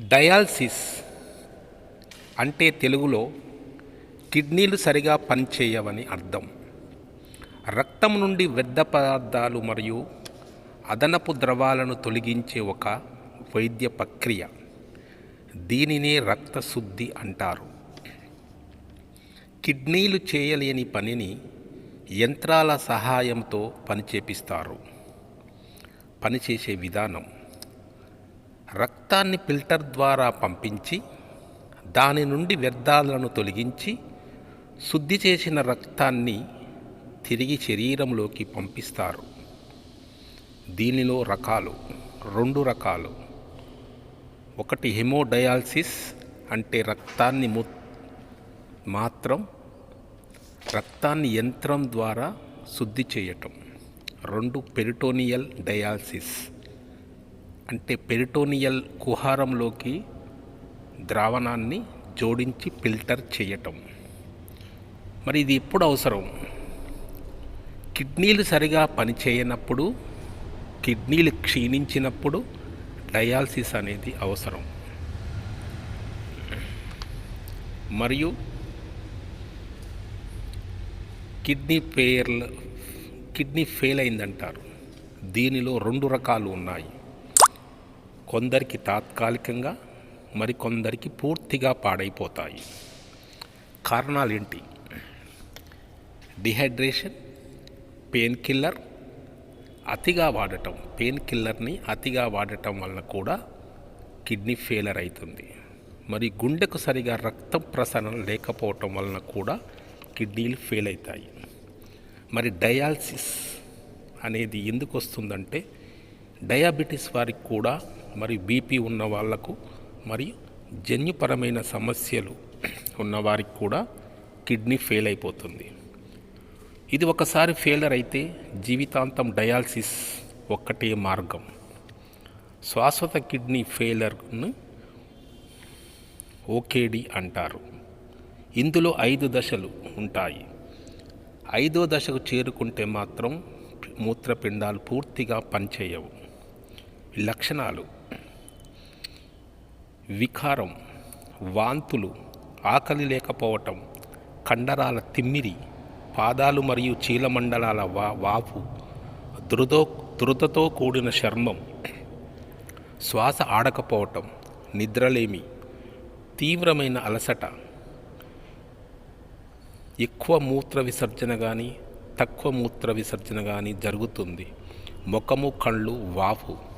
Dialysis అంటే తెలుగులో కిడ్నీలు సరిగా పనిచేయవని అర్థం. రక్తం నుండి వ్యర్థ పదార్థాలు మరియు అదనపు ద్రవాలను తొలగించే ఒక వైద్య ప్రక్రియ. దీనినే రక్తశుద్ధి అంటారు. కిడ్నీలు చేయలేని పనిని యంత్రాల సహాయంతో పనిచేపిస్తారు. పనిచేసే విధానం రక్తాన్ని ఫిల్టర్ ద్వారా పంపించి దాని నుండి వ్యర్థాలను తొలగించి శుద్ధి చేసిన రక్తాన్ని తిరిగి శరీరంలోకి పంపిస్తారు. దీనిలో రకాలు రెండు రకాలు. ఒకటి హెమోడయాలసిస్ అంటే రక్తాన్ని ము మాత్రం రక్తాన్ని యంత్రం ద్వారా శుద్ధి చేయటం. రెండు పెరిటోనియల్ డయాలసిస్. అంటే పెరిటోనియల్ కుహారంలోకి ద్రావణాన్ని జోడించి ఫిల్టర్ చేయటం. మరి ఇది ఎప్పుడు అవసరం? కిడ్నీలు సరిగా పనిచేయనప్పుడు కిడ్నీలు క్షీణించినప్పుడు డయాలసిస్ అనేది అవసరం. మరియు కిడ్నీ ఫెయిల్ కిడ్నీ ఫెయిల్ అయిందంటారు. దీనిలో రెండు రకాలు ఉన్నాయి. కొందరికి తాత్కాలికంగా మరికొందరికి పూర్తిగా పాడైపోతాయి. కారణాలు ఏంటి డిహైడ్రేషన్ పెయిన్ కిల్లర్ అతిగా వాడటం పెయిన్ కిల్లర్ని అతిగా వాడటం వలన కూడా కిడ్నీ ఫెయిలర్ అవుతుంది మరి గుండెకు సరిగా రక్త ప్రసరణ లేకపోవటం వలన కూడా కిడ్నీలు ఫెయిల్ అవుతాయి. మరి డయాలసిస్ అనేది ఎందుకు వస్తుందంటే డయాబెటీస్ వారికి కూడా మరి బీపీ ఉన్న వాళ్ళకు మరి జన్యుపరమైన సమస్యలు ఉన్నవారికి కూడా కిడ్నీ ఫెయిల్ అయిపోతుంది. ఇది ఒకసారి ఫెయిలర్ అయితే జీవితాంతం డయాలసిస్ ఒక్కటే మార్గం. శాశ్వత కిడ్నీ ఫెయిలర్ను ఓకేడి అంటారు. ఇందులో ఐదు దశలు ఉంటాయి. ఐదో దశకు చేరుకుంటే మాత్రం మూత్రపిండాలు పూర్తిగా పనిచేయవు. లక్షణాలు. వికారం వాంతులు ఆకలి లేకపోవటం కండరాల తిమ్మిరి పాదాలు మరియు చీలమండలాల వా వాపు దురదో దురదతో కూడిన చర్మం శ్వాస ఆడకపోవటం నిద్రలేమి తీవ్రమైన అలసట ఎక్కువ మూత్ర విసర్జన కానీ తక్కువ మూత్ర విసర్జన కానీ జరుగుతుంది. ముఖము కళ్ళు వాపు.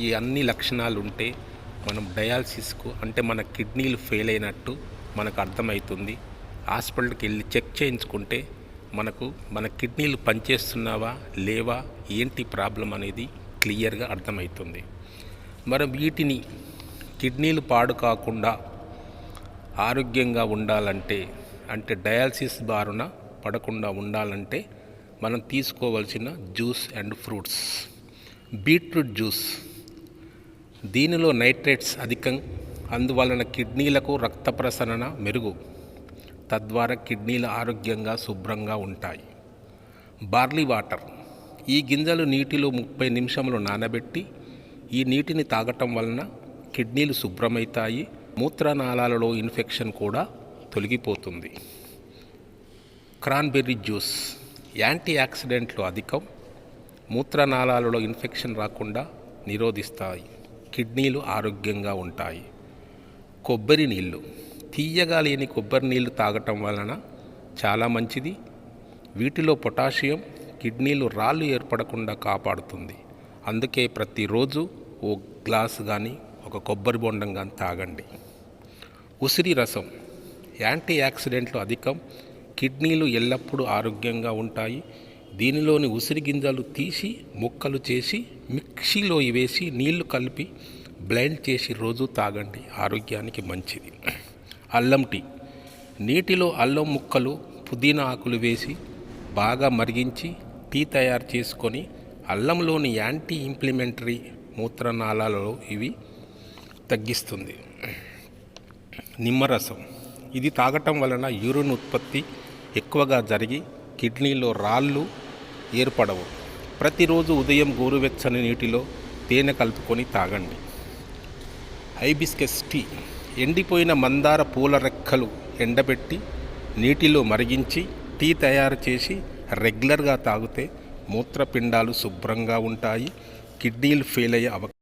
ఈ అన్ని లక్షణాలు ఉంటే మనం డయాలసిస్కు అంటే మన కిడ్నీలు ఫెయిల్ అయినట్టు మనకు అర్థమవుతుంది హాస్పిటల్కి వెళ్ళి చెక్ చేయించుకుంటే మనకు మన కిడ్నీలు పనిచేస్తున్నావా లేవా ఏంటి ప్రాబ్లం అనేది క్లియర్గా అర్థమవుతుంది మరి వీటిని కిడ్నీలు పాడు కాకుండా ఆరోగ్యంగా ఉండాలంటే అంటే డయాలసిస్ బారున పడకుండా ఉండాలంటే మనం తీసుకోవాల్సిన juice and fruits. Beetroot juice దీనిలో నైట్రేట్స్ అధికం అందువలన కిడ్నీలకు రక్త ప్రసరణ మెరుగు. తద్వారా కిడ్నీలు ఆరోగ్యంగా శుభ్రంగా ఉంటాయి. Barley water. ఈ గింజలు నీటిలో ముప్పై నిమిషములు నానబెట్టి ఈ నీటిని తాగటం వలన కిడ్నీలు శుభ్రమవుతాయి. మూత్రనాళాలలో ఇన్ఫెక్షన్ కూడా తొలగిపోతుంది. Cranberry juice. యాంటీ ఆక్సిడెంట్లు అధికం మూత్రనాళాలలో ఇన్ఫెక్షన్ రాకుండా నిరోధిస్తాయి. కిడ్నీలు ఆరోగ్యంగా ఉంటాయి. కొబ్బరి నీళ్ళు. తీయగా లేని కొబ్బరి నీళ్ళు తాగటం వలన చాలా మంచిది. వీటిలో పొటాషియం కిడ్నీలు రాళ్ళు ఏర్పడకుండా కాపాడుతుంది. అందుకే ప్రతిరోజు ఓ గ్లాస్ కానీ ఒక కొబ్బరి బొండం కానీ తాగండి. ఉసిరి రసం. యాంటీ ఆక్సిడెంట్లు అధికం. కిడ్నీలు ఎల్లప్పుడూ ఆరోగ్యంగా ఉంటాయి. దీనిలోని ఉసిరి గింజలు తీసి ముక్కలు చేసి మిక్సీలో వేసి నీళ్ళు కలిపి బ్లెండ్ చేసి రోజు తాగండి. ఆరోగ్యానికి మంచిది. అల్లం టీ. నీటిలో అల్లం ముక్కలు పుదీనా ఆకులు వేసి బాగా మరిగించి టీ తయారు చేసుకొని అల్లంలోని యాంటీ ఇంప్లిమెంటరీ మూత్రనాళాలలో ఇవి తగ్గిస్తుంది. నిమ్మరసం ఇది తాగటం వలన యూరిన్ ఉత్పత్తి ఎక్కువగా జరిగి కిడ్నీలో రాళ్ళు ఏర్పడవు. ప్రతిరోజు ఉదయం గోరువెచ్చని నీటిలో తేనె కలుపుకొని తాగండి. Hibiscus tea. ఎండిపోయిన మందార పూల రెక్కలు ఎండబెట్టి నీటిలో మరిగించి టీ తయారు చేసి రెగ్యులర్గా తాగితే మూత్రపిండాలు శుభ్రంగా ఉంటాయి. కిడ్నీలు ఫెయిల్ అయ్యే అవకాశం